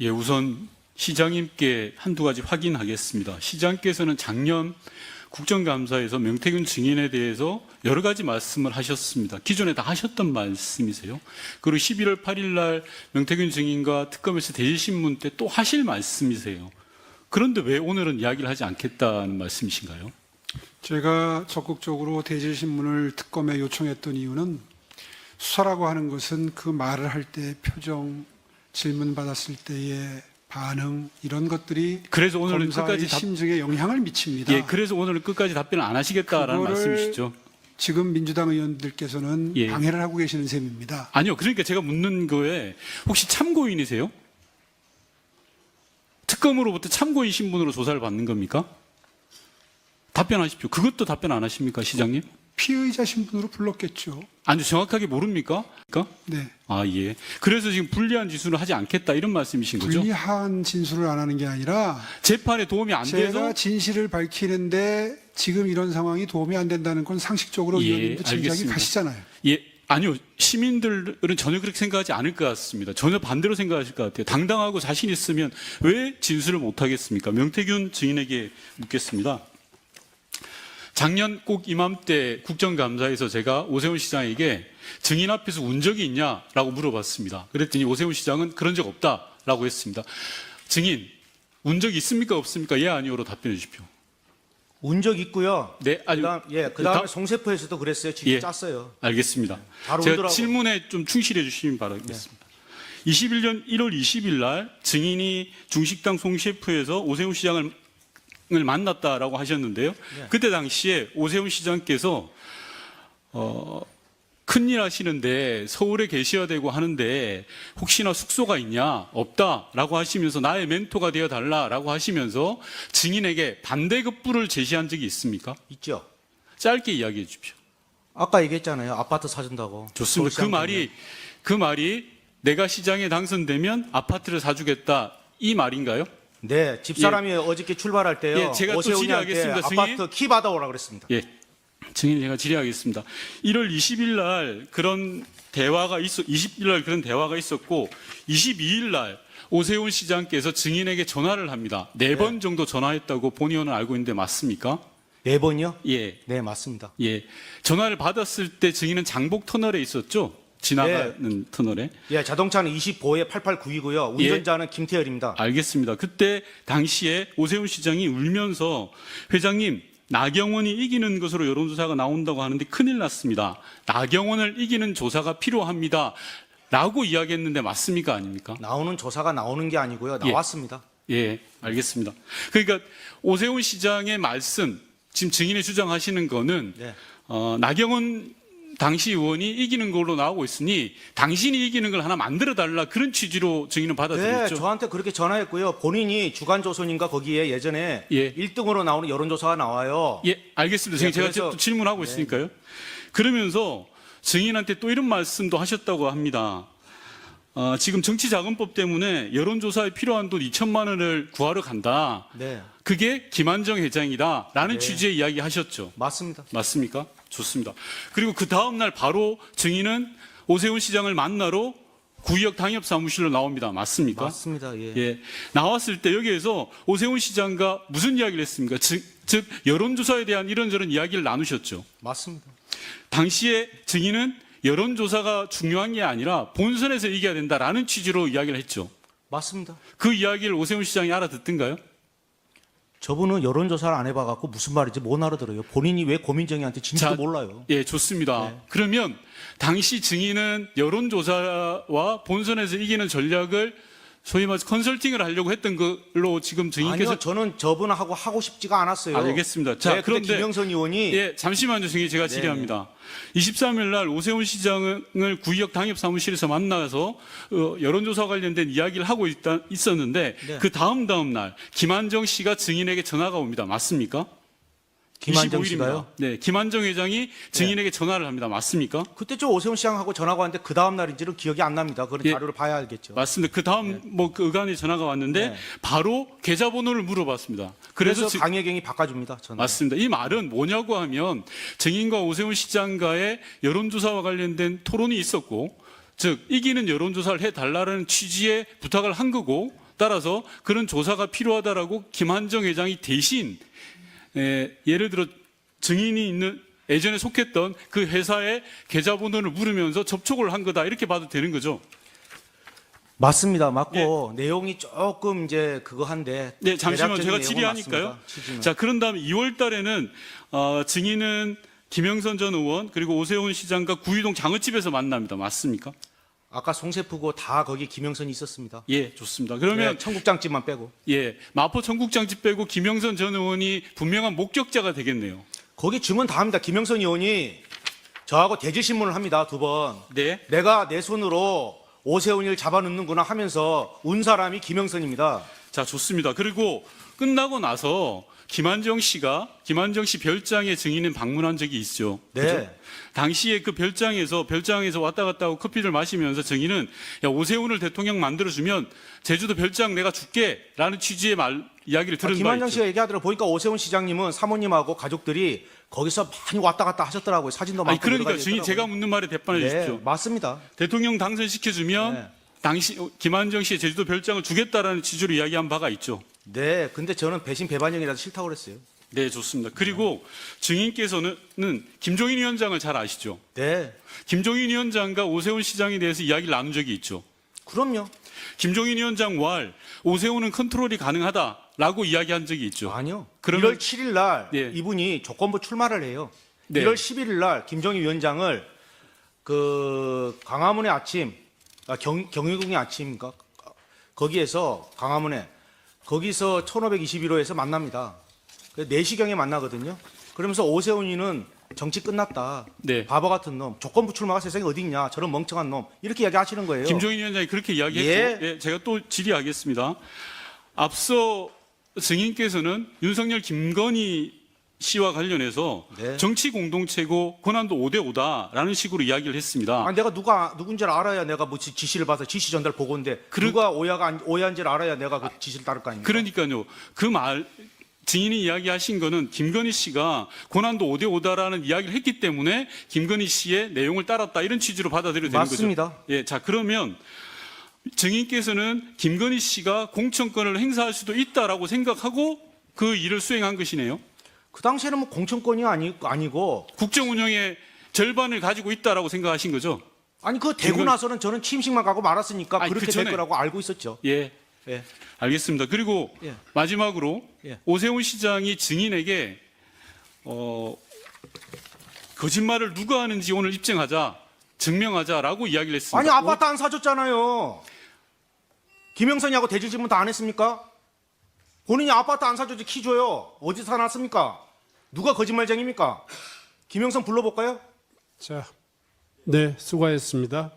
예, 우선 시장님께 한두 가지 확인하겠습니다. 시장께서는 작년 국정감사에서 명태균 증인에 대해서 여러 가지 말씀을 하셨습니다. 기존에 다 하셨던 말씀이세요. 그리고 11월 8일 날 명태균 증인과 특검에서 대질신문 때 또 하실 말씀이세요. 그런데 왜 오늘은 이야기를 하지 않겠다는 말씀이신가요? 제가 적극적으로 대질신문을 특검에 요청했던 이유는 수사라고 하는 것은 그 말을 할 때 표정, 질문 받았을 때의 반응 이런 것들이 그래서 검사의 끝까지 답, 심증에 영향을 미칩니다. 예, 그래서 오늘은 끝까지 답변을 안 하시겠다라는 말씀이시죠? 지금 민주당 의원들께서는 예. 방해를 하고 계시는 셈입니다. 아니요. 그러니까 제가 묻는 거에 혹시 참고인이세요? 특검으로부터 참고인 신분으로 조사를 받는 겁니까? 답변하십시오. 그것도 답변 안 하십니까, 시장님? 피의자 신분으로 불렀겠죠. 아니 정확하게 모릅니까? 그러니까? 네. 아 예. 그래서 지금 불리한 지수를 하지 않겠다 이런 말씀이신 거죠? 불리한 진술을 안 하는 게 아니라 재판에 도움이 안 제가 돼서 진실을 밝히는데 지금 이런 상황이 도움이 안 된다는 건 상식적으로 예, 의원님도 짐작이 알겠습니다. 가시잖아요. 예 아니요 시민들은 전혀 그렇게 생각하지 않을 것 같습니다. 전혀 반대로 생각하실 것 같아요. 당당하고 자신 있으면 왜 진술을 못 하겠습니까? 명태균 증인에게 묻겠습니다. 작년 꼭 이맘때 국정감사에서 제가 오세훈 시장에게 증인 앞에서 운 적이 있냐라고 물어봤습니다. 그랬더니 오세훈 시장은 그런 적 없다라고 했습니다. 증인 운 적 있습니까 없습니까? 예 아니오로 답변해 주십시오. 운 적 있고요. 네 아니 그다음 예, 다- 그다음에 송세포에서도 그랬어요. 직접 예. 짰어요. 알겠습니다. 바로 제가 울더라고요. 질문에 좀 충실해 주시면 바라겠습니다. 21년 1월 20일 날 증인이 중식당 송 셰프에서 오세훈 시장을 을 만났다라고 하셨는데요. 네. 그때 당시에 오세훈 시장께서 어, 큰일 하시는데 서울에 계셔야 되고 하는데 혹시나 숙소가 있냐 없다라고 하시면서 나의 멘토가 되어 달라라고 하시면서 증인에게 반대급부를 제시한 적이 있습니까? 있죠. 짧게 이야기해 주십시오. 아까 얘기했잖아요. 아파트 사준다고. 좋습니다. 그 말이 그 말이 내가 시장에 당선되면 아파트를 사주겠다 이 말인가요? 네, 집사람이 어저께 출발할 때요. 예, 제가 또 오세훈이한테 질의하겠습니다, 승인. 아파트 키 받아오라 그랬습니다. 예, 증인 제가 질의하겠습니다. 1월 20일 날 그런 대화가 있어 20일 날 그런 대화가 있었고 22일 날 오세훈 시장께서 증인에게 전화를 합니다. 네 번 정도 전화했다고 본 의원은 알고 있는데 맞습니까? 네 번이요? 예, 네, 맞습니다. 예. 전화를 받았을 때 증인은 장복 터널에 있었죠? 지나가는 터널에. 예, 자동차는 25에 889이고요. 예. 운전자는 김태열입니다. 알겠습니다. 그때 당시에 오세훈 시장이 울면서 회장님 나경원이 이기는 것으로 여론조사가 나온다고 하는데 큰일 났습니다. 나경원을 이기는 조사가 필요합니다. 라고 이야기했는데 맞습니까? 아닙니까? 나오는 조사가 나오는 게 아니고요. 예. 나왔습니다. 예, 알겠습니다. 그러니까 오세훈 시장의 말씀, 지금 증인이 주장하시는 거는 네. 어, 나경원 당시 의원이 이기는 걸로 나오고 있으니 당신이 이기는 걸 하나 만들어 달라 그런 취지로 증인은 네, 받아들였죠. 저한테 그렇게 전화했고요. 본인이 주간조선인가 거기에 예전에 예. 1등으로 나오는 여론조사가 나와요. 예, 알겠습니다. 예, 제가 또 질문하고 있으니까요. 그러면서 증인한테 또 이런 말씀도 하셨다고 합니다. 어, 지금 정치자금법 때문에 여론조사에 필요한 돈 2천만 원을 구하러 간다. 네, 그게 김한정 회장이다라는 네. 취지의 이야기 하셨죠. 맞습니다. 맞습니까? 좋습니다. 그리고 그 다음날 바로 증인은 오세훈 시장을 만나러 구의역 당협 사무실로 나옵니다. 맞습니까? 맞습니다. 예. 예. 나왔을 때 여기에서 오세훈 시장과 무슨 이야기를 했습니까? 즉, 즉 여론조사에 대한 이런저런 이야기를 나누셨죠. 맞습니다. 당시에 증인은 여론조사가 중요한 게 아니라 본선에서 이겨야 된다라는 취지로 이야기를 했죠. 맞습니다. 그 이야기를 오세훈 시장이 알아듣던가요? 저분은 여론조사를 안 해봐갖고 무슨 말인지 못 알아들어요. 본인이 왜 고민정이한테 자, 몰라요. 예, 좋습니다. 네. 그러면 당시 증인은 여론조사와 본선에서 이기는 전략을 소위 말해서 컨설팅을 하려고 했던 걸로 지금 증인께서 아니요, 저는 저분하고 하고 싶지가 않았어요. 알겠습니다. 자, 네, 그런데 그런데 김영선 의원이 예, 잠시만요, 증인 제가 네, 질의합니다. 23일 날 오세훈 시장을 구의역 당협 사무실에서 만나서 어, 여론조사 관련된 이야기를 하고 있다, 있었는데 네. 그 다음 다음 날 김한정 씨가 증인에게 전화가 옵니다. 맞습니까? 김한정 25일입니다. 씨가요? 네, 김한정 회장이 증인에게 전화를 합니다. 맞습니까? 그때 저 오세훈 시장하고 전화가 왔는데 그 다음 날인지는 기억이 안 납니다. 그런 예. 자료를 봐야 알겠죠. 맞습니다. 그 다음 뭐그 의관에 전화가 왔는데 네. 바로 계좌번호를 물어봤습니다. 그래서, 그래서 지- 강혜경이 바꿔줍니다. 저는. 맞습니다. 이 말은 뭐냐고 하면 증인과 오세훈 시장과의 여론조사와 관련된 토론이 있었고, 즉 이기는 여론조사를 해달라는 취지의 부탁을 한 거고, 따라서 그런 조사가 필요하다라고 김한정 회장이 대신 에, 예를 들어 증인이 있는 예전에 속했던 그 회사의 계좌번호를 물으면서 접촉을 한 거다 이렇게 봐도 되는 거죠. 맞습니다. 맞고 내용이 조금 이제 그거 한데 네, 잠시만 대략적인 제가 내용은 질의하니까요. 맞습니다. 자, 그런 다음에 2월 달에는 어, 증인은 김영선 전 의원 그리고 오세훈 시장과 구이동 장어집에서 만납니다. 맞습니까? 아까 송세프고 다 거기 김영선이 있었습니다. 예, 좋습니다. 그러면 네, 청국장집만 빼고 예, 마포 청국장집 빼고 김영선 전 의원이 분명한 목격자가 되겠네요. 거기 증언 다 합니다. 김영선 의원이 저하고 대질 신문을 합니다. 두 번. 네. 내가 내 손으로 오세훈이를 잡아놓는구나 하면서 운 사람이 김영선입니다. 자, 좋습니다. 그리고 끝나고 나서 김한정 씨가 김한정 씨 별장에 증인은 방문한 적이 있죠. 네. 그죠? 당시에 그 별장에서 별장에서 왔다 갔다 하고 커피를 마시면서 증인은 야 오세훈을 대통령 만들어 주면 제주도 별장 내가 줄게라는 취지의 말 이야기를 아, 들은 바 김한정 있죠. 씨가 얘기하더라 보니까 오세훈 시장님은 사모님하고 가족들이 거기서 많이 왔다 갔다 하셨더라고요. 사진도 많고 아니 그러니까 증인 제가. 묻는 말에 대답해 네, 주십시오. 맞습니다. 대통령 당선시켜 주면 네. 당시 김한정 씨의 제주도 별장을 주겠다라는 취지로 이야기한 바가 있죠. 네, 근데 저는 배신 배반형이라서 싫다고 그랬어요. 네, 좋습니다. 그리고 증인께서는 김종인 위원장을 잘 아시죠? 네, 김종인 위원장과 오세훈 시장에 대해서 이야기를 나눈 적이 있죠. 그럼요. 김종인 위원장 왈 오세훈은 컨트롤이 가능하다라고 이야기한 적이 있죠. 아니요. 그러면- 1월 7일 날 예. 이분이 조건부 출마를 해요. 네. 1월 11일 날 김정희 위원장을 그 광화문의 아침, 아, 경, 경희궁의 아침인가 거기에서 광화문에 거기서 1521호에서 만납니다. 4시경에 만나거든요. 그러면서 오세훈이는 정치 끝났다. 네. 바보 같은 놈. 조건부 출마가 세상에 어디 있냐. 저런 멍청한 놈. 이렇게 이야기하시는 거예요. 김종인 위원장이 그렇게 이야기했죠. 예. 예, 제가 또 질의하겠습니다. 앞서 증인께서는 윤석열 김건희 씨와 관련해서 네. 정치 공동체고 권한도 5대 5다라는 식으로 이야기를 했습니다. 아, 내가 누가 누군지를 알아야 내가 뭐 지- 지시를 받아 지시 전달 보고인데 그러- 누가 오야가 안- 오야인지를 알아야 내가 그 지시를 따를 거 아닙니까? 그러니까요. 그 말 증인이 이야기하신 거는 김건희 씨가 고난도 5대 5다라는 이야기를 했기 때문에 김건희 씨의 내용을 따랐다 이런 취지로 받아들여야 되는 맞습니다. 거죠. 예, 자 그러면 증인께서는 김건희 씨가 공천권을 행사할 수도 있다라고 생각하고 그 일을 수행한 것이네요. 그 당시에는 뭐 공천권이 아니, 아니고 국정 운영의 절반을 가지고 있다라고 생각하신 거죠. 아니 그 되고 김건- 나서는 저는 취임식만 가고 말았으니까 아니, 그렇게 그 전에- 될 거라고 알고 있었죠. 예, 예. 알겠습니다. 그리고 예. 마지막으로 예. 오세훈 시장이 증인에게 어, 거짓말을 누가 하는지 오늘 입증하자, 증명하자라고 이야기를 했습니다. 아니 아파트 안 사줬잖아요. 김영선이하고 대질 질문 다 안 했습니까? 본인이 아파트 안 사줬지 키 줘요. 어디서 사놨습니까? 누가 거짓말쟁입니까? 김영선 불러볼까요? 자, 네, 수고하셨습니다.